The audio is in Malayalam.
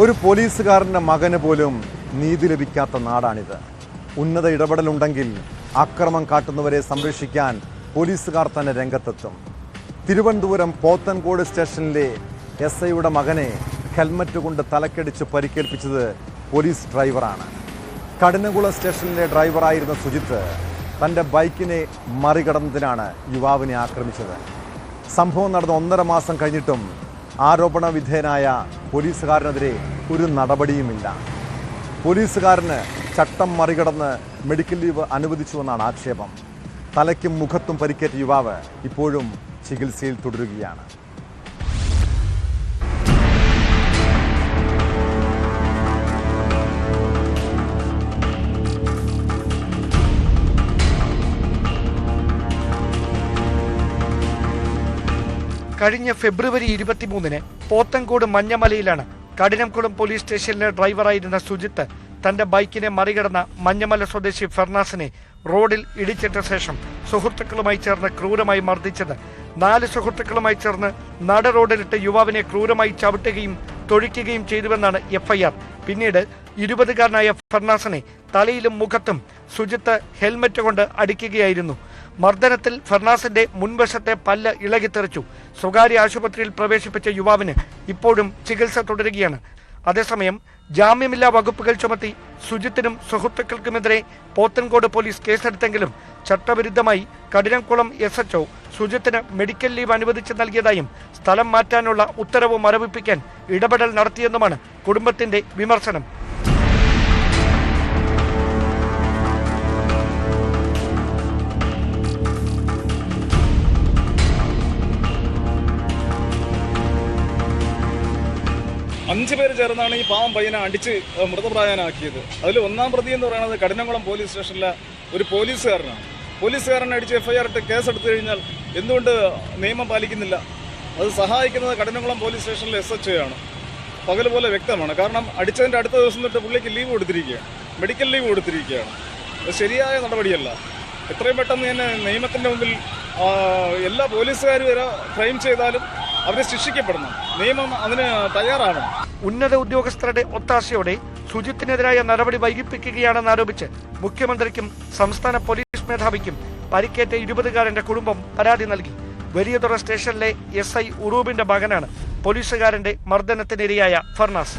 ഒരു പോലീസുകാരന്റെ മകന് പോലും നീതി ലഭിക്കാത്ത നാടാണിത്. ഉന്നത ഇടപെടലുണ്ടെങ്കിൽ അക്രമം കാട്ടുന്നവരെ സംരക്ഷിക്കാൻ പോലീസുകാർ തന്നെ രംഗത്തെത്തും. തിരുവനന്തപുരം പോത്തൻകോട് സ്റ്റേഷനിലെ എസ് ഐയുടെ മകനെ ഹെൽമറ്റ് കൊണ്ട് തലക്കടിച്ച് പരിക്കേൽപ്പിച്ചത് പോലീസ് ഡ്രൈവറാണ്. കഠിനകുളം സ്റ്റേഷനിലെ ഡ്രൈവറായിരുന്ന സുജിത്ത് തന്റെ ബൈക്കിനെ മറികടന്നതിനാണ് യുവാവിനെ ആക്രമിച്ചത്. സംഭവം നടന്ന ഒന്നര മാസം കഴിഞ്ഞിട്ടും ആരോപണ വിധേയനായ പോലീസുകാരനെതിരെ ഒരു നടപടിയുമില്ല. പോലീസുകാരന് ചട്ടം മറികടന്ന് മെഡിക്കൽ ലീവ് അനുവദിച്ചുവെന്നാണ് ആക്ഷേപം. തലയ്ക്കും മുഖത്തും പരിക്കേറ്റ യുവാവ് ഇപ്പോഴും ചികിത്സയിൽ തുടരുകയാണ്. കഴിഞ്ഞ ഫെബ്രുവരി ഇരുപത്തിമൂന്നിന് പോത്തൻകോട് മഞ്ഞമലയിലാണ് കഠിനംകുളം പോലീസ് സ്റ്റേഷനിലെ ഡ്രൈവറായിരുന്ന സുജിത്ത് തന്റെ ബൈക്കിനെ മറികടന്ന മഞ്ഞമല സ്വദേശി ഫെർണാസിനെ റോഡിൽ ഇടിച്ചിട്ട ശേഷം സുഹൃത്തുക്കളുമായി ചേർന്ന് ക്രൂരമായി മർദ്ദിച്ചത്. നാല് സുഹൃത്തുക്കളുമായി ചേർന്ന് നട റോഡിലിട്ട് യുവാവിനെ ക്രൂരമായി ചവിട്ടുകയും തൊഴിക്കുകയും ചെയ്തുവെന്നാണ് എഫ്ഐആർ. പിന്നീട് ഇരുപതുകാരനായ ഫെർണാസിനെ തലയിലും മുഖത്തും സുജിത്ത് ഹെൽമറ്റ് കൊണ്ട് അടിക്കുകയായിരുന്നു. മർദ്ദനത്തിൽ ഫെർണാസിന്റെ മുൻവശത്തെ പല്ല് ഇളകിത്തെറിച്ചു. സ്വകാര്യ ആശുപത്രിയിൽ പ്രവേശിപ്പിച്ച യുവാവിന് ഇപ്പോഴും ചികിത്സ തുടരുകയാണ്. അതേസമയം ജാമ്യമില്ലാ വകുപ്പുകൾ ചുമത്തി സുജിത്തിനും സുഹൃത്തുക്കൾക്കുമെതിരെ പോത്തൻകോട് പോലീസ് കേസെടുത്തെങ്കിലും ചട്ടവിരുദ്ധമായി കഠിനംകുളം എസ് എച്ച്ഒ സുജിത്തിന് മെഡിക്കൽ ലീവ് അനുവദിച്ച് നൽകിയതായും സ്ഥലം മാറ്റാനുള്ള ഉത്തരവ് മരവിപ്പിക്കാൻ ഇടപെടൽ നടത്തിയെന്നുമാണ് കുടുംബത്തിന്റെ വിമർശനം. അഞ്ചു പേര് ചേർന്നാണ് ഈ പാവം പയ്യനെ അടിച്ച് മൃതപ്രായനാക്കിയത്. അതിൽ ഒന്നാം പ്രതി എന്ന് പറയുന്നത് കഠിനംകുളം പോലീസ് സ്റ്റേഷനിലെ ഒരു പോലീസുകാരനാണ്. പോലീസുകാരനെ അടിച്ച് എഫ്ഐആർ ഇട്ട് കേസെടുത്തു കഴിഞ്ഞാൽ എന്തുകൊണ്ട് നിയമം പാലിക്കുന്നില്ല? അത് സഹായിക്കുന്നത് കഠിനംകുളം പോലീസ് സ്റ്റേഷനിലെ എസ് എച്ച് ആണ്. പകൽ പോലെ വ്യക്തമാണ്. കാരണം അടിച്ചതിന്റെ അടുത്ത ദിവസം തൊട്ട് പുള്ളിക്ക് ലീവ് കൊടുത്തിരിക്കുകയാണ്. മെഡിക്കൽ ലീവ് കൊടുത്തിരിക്കുകയാണ്. അത് ശരിയായ നടപടിയല്ല. എത്രയും പെട്ടെന്ന് തന്നെ നിയമത്തിന്റെ മുമ്പിൽ എല്ലാ പോലീസുകാരും വരെ ക്രൈം ചെയ്താലും അവരെ ശിക്ഷിക്കപ്പെടുന്നു. നിയമം അതിന് തയ്യാറാണ്. ഉന്നത ഉദ്യോഗസ്ഥരുടെ ഒത്താശയോടെ സുജിത്തിനെതിരായ നടപടി വൈകിപ്പിക്കുകയാണെന്ന് ആരോപിച്ച് മുഖ്യമന്ത്രിക്കും സംസ്ഥാന പോലീസ് മേധാവിക്കും പരിക്കേറ്റ ഇരുപതുകാരന്റെ കുടുംബം പരാതി നൽകി. വലിയതുറ സ്റ്റേഷനിലെ എസ് ഐ ഉറൂബിന്റെ മകനാണ് പോലീസുകാരന്റെ മർദ്ദനത്തിനിരയായ ഫർണാസ്.